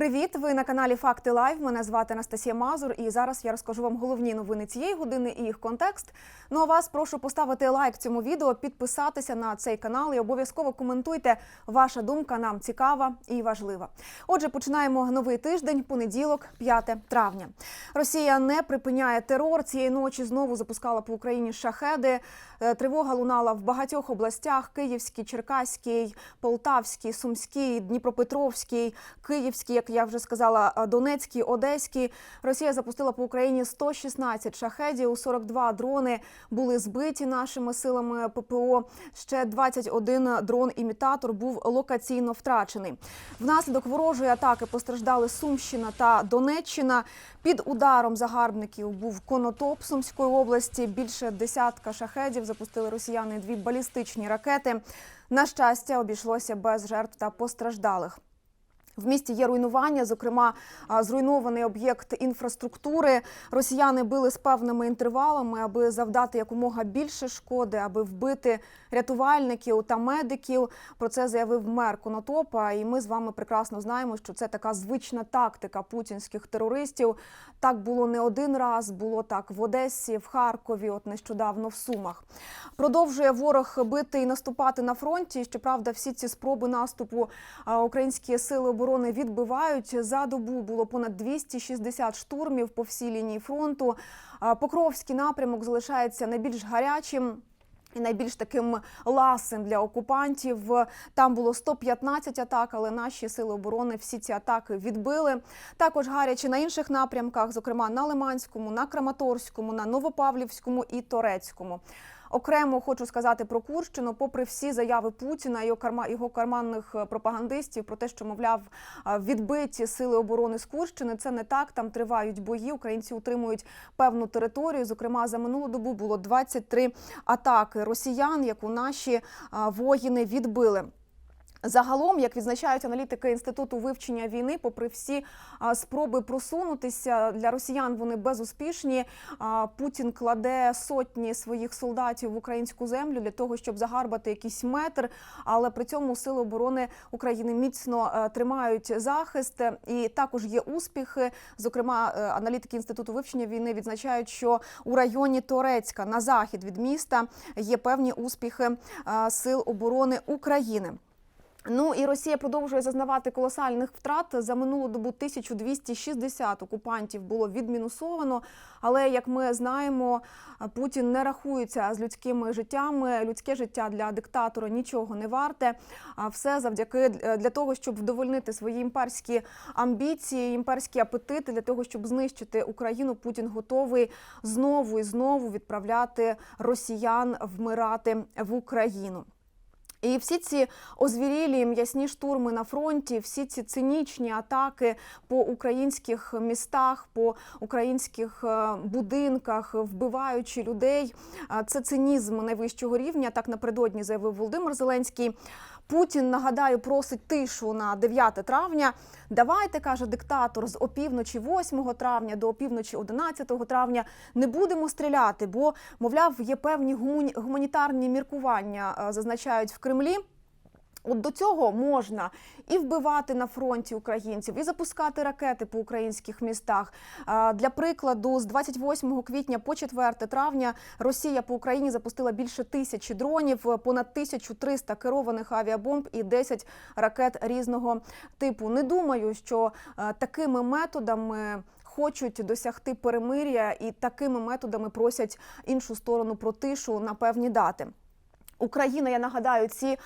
Привіт! Ви на каналі Факти Лайв. Мене звати Анастасія Мазур, і зараз я розкажу вам головні новини цієї години і їх контекст. Ну а вас прошу поставити лайк цьому відео, підписатися на цей канал і обов'язково коментуйте. Ваша думка нам цікава і важлива. Отже, починаємо новий тиждень, понеділок, 5 травня. Росія не припиняє терор. Цієї ночі знову запускала по Україні шахеди. Е, Тривога лунала в багатьох областях: Київський, Черкаський, Полтавський, Сумський, Дніпропетровський, Київський, як я вже сказала, е, Донецький, Одеський. Росія запустила по Україні 116 шахедів, 42 дрони були збиті нашими силами ППО. Ще 21 дрон-імітатор був локаційно втрачений. Внаслідок ворожої атаки постраждали Сумщина та Донеччина. Під ударом загарбників був Конотоп Сумської області. Більше десятка шахедів запустили росіяни дві балістичні ракети. На щастя, обійшлося без жертв та постраждалих. В місті є руйнування, зокрема, зруйнований об'єкт інфраструктури. Росіяни били з певними інтервалами, аби завдати якомога більше шкоди, аби вбити рятувальників та медиків. Про це заявив мер Конотопа. І ми з вами прекрасно знаємо, що це така звична тактика путінських терористів. Так було не один раз, було так в Одесі, в Харкові, от нещодавно в Сумах. Продовжує ворог бити і наступати на фронті. Щоправда, всі ці спроби наступу українські сили оборони відбивають. За добу було понад 260 штурмів по всій лінії фронту. Покровський напрямок залишається найбільш гарячим. І найбільш таким ласим для окупантів там було 115 атак, але наші сили оборони всі ці атаки відбили. Також гаряче на інших напрямках, зокрема на Лиманському, на Краматорському, на Новопавлівському і Торецькому. Окремо хочу сказати про Курщину, попри всі заяви Путіна його карма його карманних е, пропагандистів про те, що мовляв е, відбиті сили оборони з Курщини. Це не так. Там тривають бої. Українці утримують певну територію. Зокрема, за минулу добу було 23 атаки росіян, яку наші е, воїни відбили. Загалом, як відзначають аналітики інституту вивчення війни, попри всі спроби просунутися для росіян, вони безуспішні. Путін кладе сотні своїх солдатів в українську землю для того, щоб загарбати якийсь метр. Але при цьому сили оборони України міцно е, тримають захист. І також є успіхи. Зокрема, е, аналітики інституту вивчення війни відзначають, що у районі Торецька на захід від міста є певні успіхи сил оборони України. Ну і Росія продовжує зазнавати колосальних втрат. За минулу добу 1260 окупантів було відмінусовано. Але як ми знаємо, Путін не рахується з людськими життями. Людське життя для диктатора нічого не варте. А все завдяки для того, щоб вдовольнити свої імперські амбіції, імперські апетити, для того, щоб знищити Україну. Путін готовий знову і знову відправляти росіян вмирати в Україну. І всі ці озвірілі м'ясні штурми на фронті, всі ці цинічні атаки по українських містах, по українських е, будинках, вбиваючи людей, це цинізм найвищого рівня. Так напередодні заявив Володимир Зеленський. Путін нагадаю просить тишу на 9 травня. Давайте каже диктатор з опівночі 8 травня до опівночі 11 травня не будемо стріляти, бо мовляв є певні гумані- гуманітарні міркування, е, зазначають в Кремлі. От до цього можна і вбивати на фронті українців, і запускати ракети по українських містах. Для прикладу, з 28 квітня по 4 травня Росія по Україні запустила більше тисячі дронів, понад 1300 керованих авіабомб і 10 ракет різного типу. Не думаю, що е, такими методами. Хочуть досягти перемир'я і такими методами просять іншу сторону про тишу на певні дати. Україна, я нагадаю, ці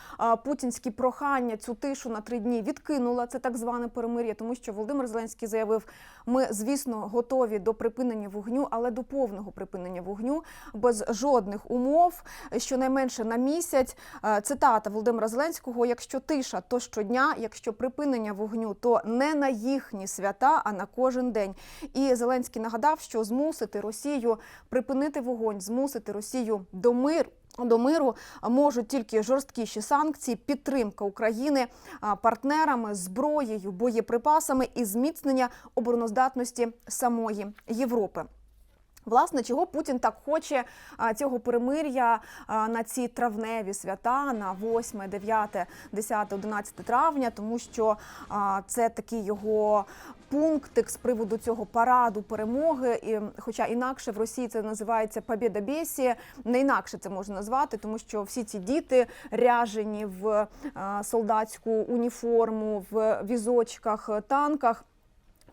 путінські прохання, цю тишу на три дні відкинула. Це так зване перемир'я, тому що Володимир Зеленський заявив: ми, звісно, готові до припинення вогню, але до повного припинення вогню без жодних умов, щонайменше на місяць. Цитата Володимира Зеленського: якщо тиша, то щодня, якщо припинення вогню, то не на їхні свята, а на кожен день. І Зеленський нагадав, що змусити Росію припинити вогонь, змусити Росію до миру. До миру можуть тільки жорсткіші санкції, підтримка України партнерами, зброєю, боєприпасами і зміцнення обороноздатності самої Європи. Власне, чого Путін так хоче цього перемир'я на ці травневі свята на 8, 9, 10, 11 травня, тому що це такий його пунктик з приводу цього параду перемоги. І, хоча інакше в Росії це називається Побєда Бєсі, не інакше це можна назвати, тому що всі ці діти ряжені в солдатську уніформу, в візочках, танках.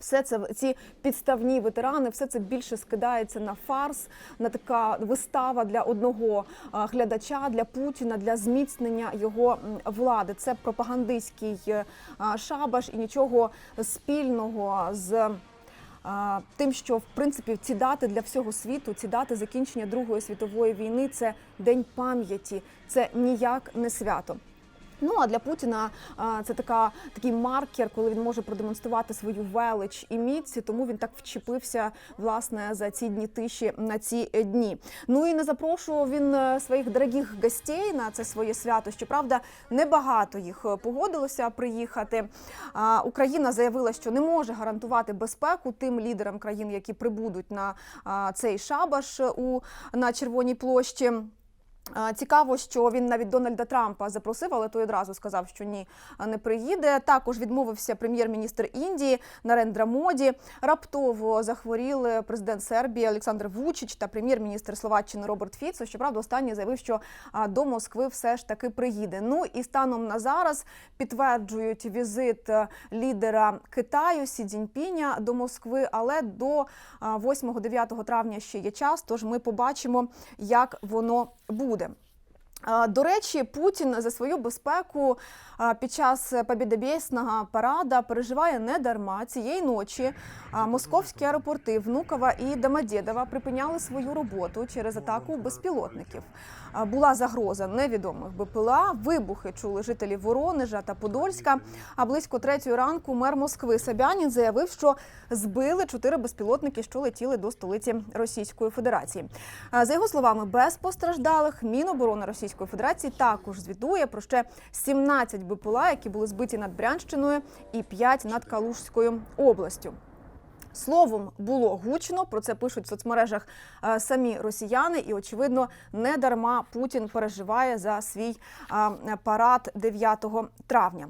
Все це ці підставні ветерани, все це більше скидається на фарс, на така вистава для одного глядача, для Путіна, для зміцнення його влади. Це пропагандистський е, шабаш і нічого спільного з. Тим, що в принципі ці дати для всього світу, ці дати закінчення Другої світової війни це день пам'яті, це ніяк не свято. Ну а для Путіна це така такий маркер, коли він може продемонструвати свою велич і міць, тому він так вчепився власне за ці дні тиші на ці е, дні. Ну і не запрошував він е, своїх дорогих гостей на це своє свято. Щоправда, небагато їх е, погодилося приїхати. Україна заявила, що не може гарантувати безпеку тим лідерам країн, які прибудуть на цей шабаш у на Червоній площі. Цікаво, що він навіть Дональда Трампа запросив, але той одразу сказав, що ні, не приїде. Також відмовився прем'єр-міністр Індії Нарендра Моді. Раптово захворіли президент Сербії Олександр Вучич та прем'єр-міністр Словаччини Роберт Фіцо. Щоправда, останній заявив, що до Москви все ж таки приїде. Ну і станом на зараз підтверджують візит е, лідера Китаю Сі Цзіньпіня до Москви, але до а, 8-9 травня ще є час. Тож ми побачимо, як воно буде. А, До речі, Путін за свою безпеку під час побідобєсного парада переживає не дарма. Цієї ночі московські аеропорти Внукова і Домодєдова припиняли свою роботу через атаку безпілотників. Була загроза невідомих БПЛА. Вибухи чули жителі Воронежа та Подольська. А близько третьої ранку мер Москви Собянін заявив, що збили чотири безпілотники, що летіли до столиці Російської Федерації. За його словами, без постраждалих Міноборони Російської Федерації також звітує про ще 17 БПЛА, які були збиті над Брянщиною, і 5 над Калужською областю. Словом було гучно. Про це пишуть в соцмережах е, самі росіяни, і очевидно, не дарма Путін переживає за свій е, парад 9 травня.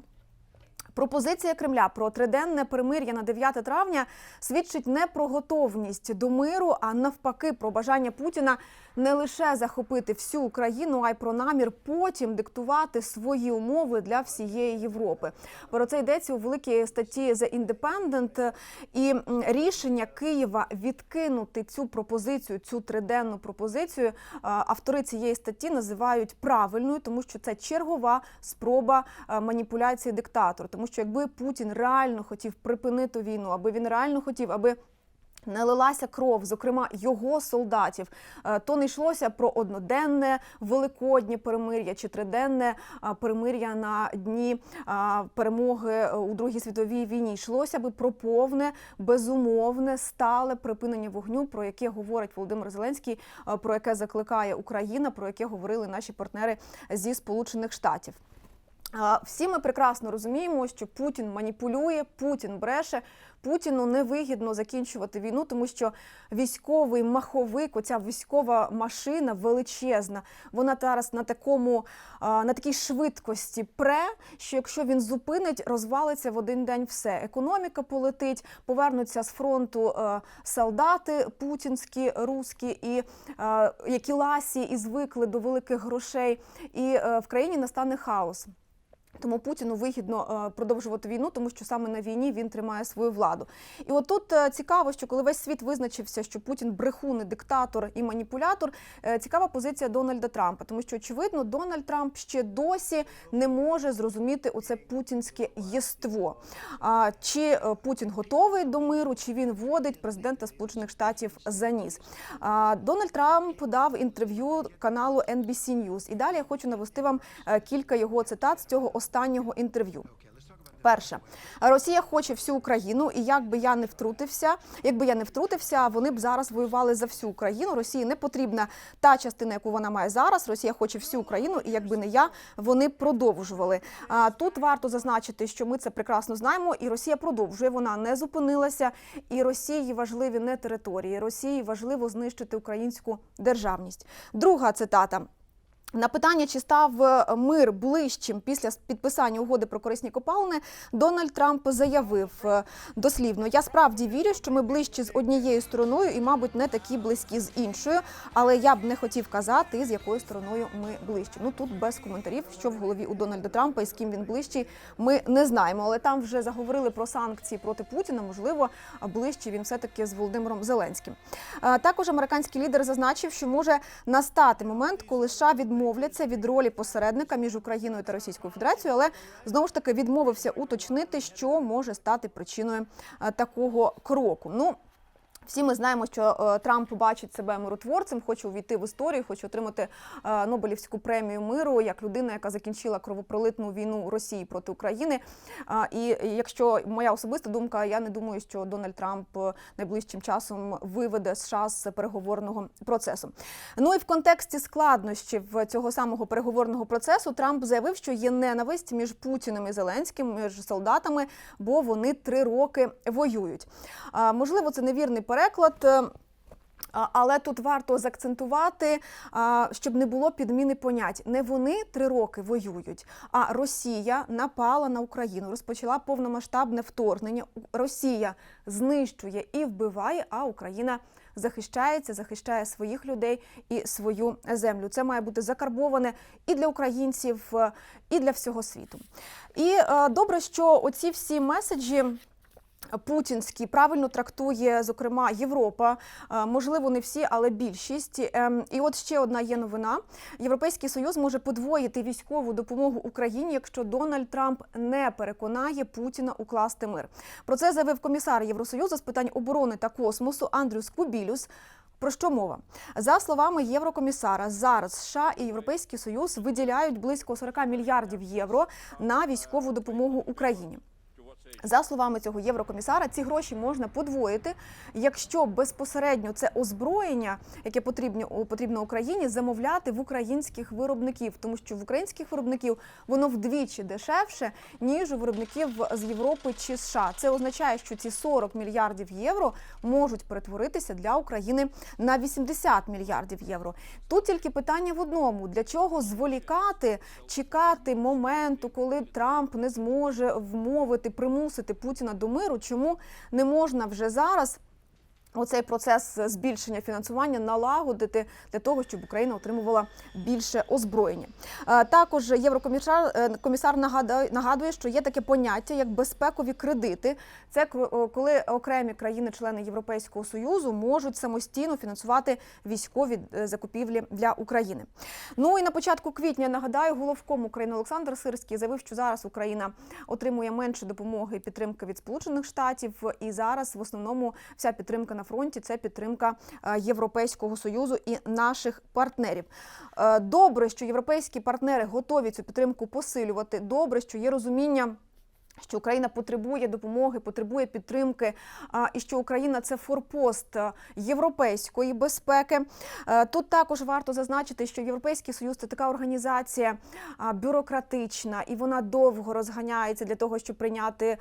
Пропозиція Кремля про триденне перемир'я на 9 травня свідчить не про готовність до миру, а навпаки, про бажання Путіна не лише захопити всю Україну, а й про намір потім диктувати свої умови для всієї Європи. Про це йдеться у великій статті The Independent. І рішення Києва відкинути цю пропозицію, цю триденну пропозицію. е, Автори цієї статті називають правильною, тому що це чергова спроба е, маніпуляції диктатора. Тому що якби Путін реально хотів припинити війну, аби він реально хотів, аби не лилася кров, зокрема його солдатів, е, то не йшлося про одноденне великоднє перемир'я чи триденне перемир'я на дні перемоги е, у Другій світовій війні. Йшлося би про повне, безумовне, стале припинення вогню, про яке говорить Володимир Зеленський, е, про яке закликає Україна, про яке говорили наші партнери зі Сполучених Штатів. Всі ми прекрасно розуміємо, що Путін маніпулює, Путін бреше. Путіну невигідно закінчувати війну, тому що військовий маховик, оця військова машина величезна, вона зараз на такому на такій швидкості пре, що якщо він зупинить, розвалиться в один день все. Економіка полетить, повернуться з фронту е, солдати путінські, руські, і е, які ласі і звикли до великих грошей, і е, в країні настане хаос. Тому Путіну вигідно е, продовжувати війну, тому що саме на війні він тримає свою владу. І от тут е, цікаво, що коли весь світ визначився, що Путін брехун, диктатор і маніпулятор, е, цікава позиція Дональда Трампа, тому що очевидно Дональд Трамп ще досі не може зрозуміти оце путінське єство. Чи Путін готовий до миру, чи він водить президента Сполучених Штатів за ніс? Дональд Трамп дав інтерв'ю каналу NBC News. І далі я хочу навести вам кілька його цитат з цього останнього інтерв'ю. Перше, Росія хоче всю Україну, і як би я не втрутився, якби я не втрутився, вони б зараз воювали за всю Україну. Росії не потрібна та частина, яку вона має зараз. Росія хоче всю Україну, і якби не я, вони продовжували. А тут варто зазначити, що ми це прекрасно знаємо, і Росія продовжує. Вона не зупинилася, і Росії важливі не території. Росії важливо знищити українську державність. Друга цитата. На питання, чи став е, мир ближчим після підписання угоди про корисні копалини, Дональд Трамп заявив е, дослівно: я справді вірю, що ми ближчі з однією стороною і, мабуть, не такі близькі з іншою. Але я б не хотів казати, з якою стороною ми ближчі. Ну тут без коментарів, що в голові у Дональда Трампа і з ким він ближчий, ми не знаємо. Але там вже заговорили про санкції проти Путіна. Можливо, ближче він все таки з Володимиром Зеленським. Е, Також американський лідер зазначив, що може настати момент, коли США відмовляться від ролі посередника між Україною та Російською Федерацією, але знову ж таки відмовився уточнити, що може стати причиною е, такого кроку. Ну всі ми знаємо, що е, Трамп бачить себе миротворцем, хоче увійти в історію, хоче отримати е, Нобелівську премію миру як людина, яка закінчила кровопролитну війну Росії проти України. І якщо моя особиста думка, я не думаю, що Дональд Трамп е, найближчим часом виведе США з переговорного процесу. Ну і в контексті складнощів цього самого переговорного процесу Трамп заявив, що є ненависть між Путіним і Зеленським, між солдатами, бо вони три роки воюють. Можливо, це невірний переклад. е, Але тут варто заакцентувати, щоб не було підміни понять. Не вони три роки воюють, а Росія напала на Україну, розпочала повномасштабне вторгнення. Росія знищує і вбиває, а Україна захищається, захищає своїх людей і свою землю. Це має бути закарбоване і для українців, е, і для всього світу. І е, добре, що оці всі меседжі. Путінський правильно трактує, зокрема, Європа. Е, Можливо, не всі, але більшість. Ем, І от ще одна є новина: Європейський союз може подвоїти військову допомогу Україні, якщо Дональд Трамп не переконає Путіна укласти мир. Про це заявив комісар Євросоюзу з питань оборони та космосу Андрюс Кубілюс. Про що мова? За словами Єврокомісара, зараз США і Європейський Союз виділяють близько 40 мільярдів євро на військову допомогу Україні. За словами цього єврокомісара, ці гроші можна подвоїти, якщо безпосередньо це озброєння, яке потрібно потрібно Україні, замовляти в українських виробників, тому що в українських виробників воно вдвічі дешевше ніж у виробників з Європи чи США. Це означає, що ці 40 мільярдів євро можуть перетворитися для України на 80 мільярдів євро. Тут тільки питання в одному: для чого зволікати, чекати моменту, коли Трамп не зможе вмовити примусити Путіна до миру, чому не можна вже зараз оцей процес збільшення фінансування налагодити для того, щоб Україна отримувала більше озброєння. Е, Також єврокомісар е, комісар нагадує, що є таке поняття як безпекові кредити. Це коли окремі країни-члени Європейського союзу можуть самостійно фінансувати військові е, закупівлі для України. Ну і на початку квітня нагадаю, головком України Олександр Сирський заявив, що зараз Україна отримує менше допомоги і підтримки від Сполучених Штатів. І зараз в основному вся підтримка на фронті це підтримка е, Європейського союзу і наших партнерів. Е, Добре, що європейські партнери готові цю підтримку посилювати. Добре, що є розуміння. Що Україна потребує допомоги, потребує підтримки, і що Україна це форпост європейської безпеки. Е, Тут також варто зазначити, що Європейський Союз це така організація бюрократична, і вона довго розганяється для того, щоб прийняти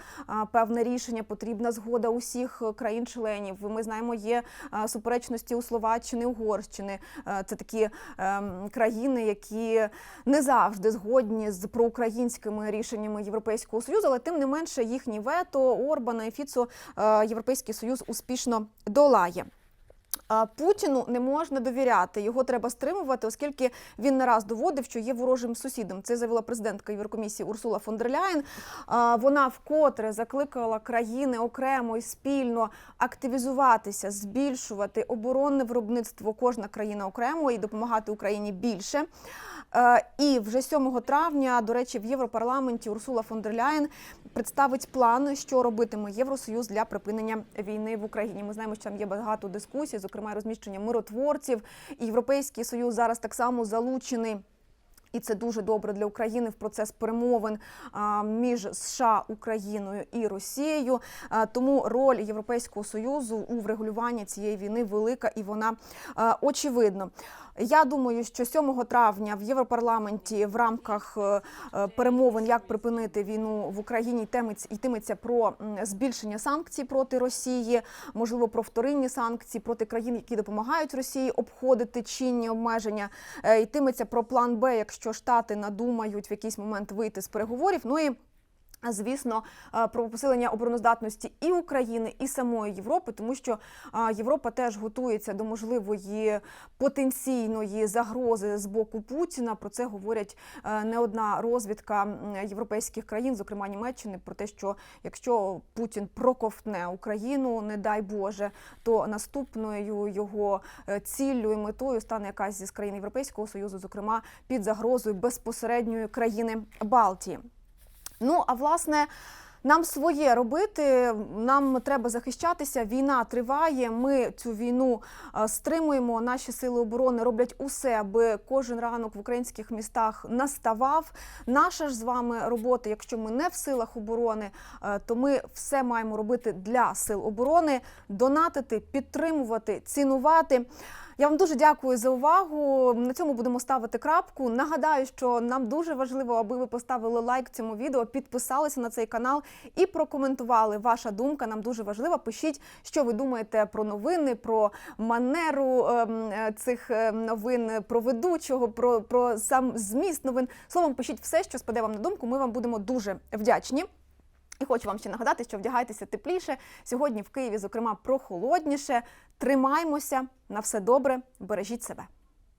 певне рішення. Потрібна згода усіх країн-членів. Ми знаємо, є суперечності у Словаччини, Угорщини. Е, Це такі ем, країни, які не завжди згодні з проукраїнськими рішеннями Європейського союзу, але тим не менше їхні вето Орбана і Фіцо е, Європейський Союз успішно долає. Путіну не можна довіряти, його треба стримувати, оскільки він не раз доводив, що є ворожим сусідом. Це заявила президентка Єврокомісії Урсула фон дер Ляєн. Вона вкотре закликала країни окремо і спільно активізуватися, збільшувати оборонне виробництво кожна країна окремо і допомагати Україні більше. І вже 7 травня, до речі, в Європарламенті Урсула фон дер Ляєн представить план, що робитиме Євросоюз для припинення війни в Україні. Ми знаємо, що там є багато дискусій, зокрема розміщення миротворців. Європейський союз зараз так само залучений. І це дуже добре для України в процес перемовин між США, Україною і Росією. Тому роль Європейського союзу у врегулюванні цієї війни велика і вона очевидна. Я думаю, що 7 травня в Європарламенті в рамках е, перемовин, як припинити війну в Україні, йтиметься- про збільшення санкцій проти Росії, можливо, про вторинні санкції проти країн, які допомагають Росії обходити чинні обмеження. Е, Йтиметься про план Б, якщо Штати надумають в якийсь момент вийти з переговорів. Ну і Звісно, про посилення обороноздатності і України, і самої Європи, тому що Європа теж готується до можливої потенційної загрози з боку Путіна. Про це говорять е, не одна розвідка європейських країн, зокрема Німеччини, про те, що якщо Путін проковтне Україну, не дай Боже, то наступною його е, ціллю і метою стане якась зі країн Європейського союзу, зокрема під загрозою безпосередньої країни Балтії. Ну а власне. Нам своє робити, нам треба захищатися. Війна триває. Ми цю війну е, стримуємо. Наші сили оборони роблять усе, аби кожен ранок в українських містах наставав. Наша ж з вами робота, якщо ми не в силах оборони, е, то ми все маємо робити для сил оборони, донатити, підтримувати, цінувати. Я вам дуже дякую за увагу. На цьому будемо ставити крапку. Нагадаю, що нам дуже важливо, аби ви поставили лайк цьому відео, підписалися на цей канал і прокоментували. Ваша думка нам дуже важлива. Пишіть, що ви думаєте про новини, про манеру ем, е, цих е, новин, про ведучого, про, про сам зміст новин. Словом, пишіть все, що спаде вам на думку. Ми вам будемо дуже вдячні. І хочу вам ще нагадати, що вдягайтеся тепліше. Сьогодні в Києві, зокрема, прохолодніше. Тримаймося на все добре, бережіть себе.